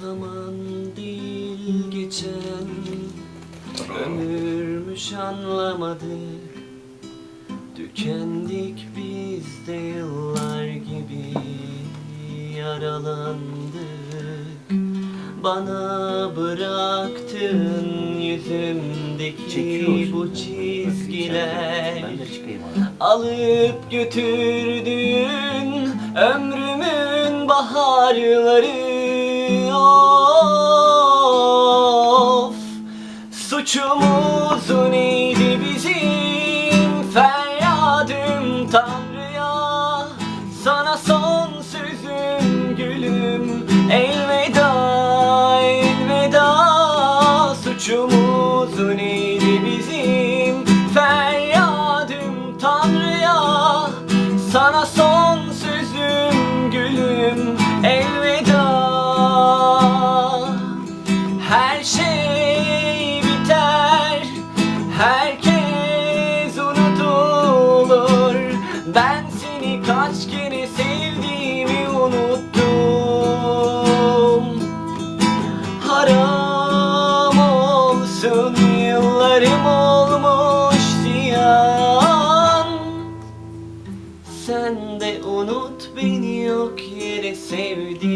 Zaman değil geçen Ömürmüş anlamadık Tükendik biz de yıllar gibi Yaralandık. Bana bıraktığın yüzümdeki bu çizgiler. Alıp götürdün ömrümün baharları Of Suçumuz neydi bizim? Feryadım Tanrı'ya. Sana son sözüm gülüm. Elveda elveda. Suçumuz neydi bizim seni kaç kere sevdiğimi unuttum. Haram olsun yıllarım olmuş ziyan. Sen de unut beni yok yere sevdiğimi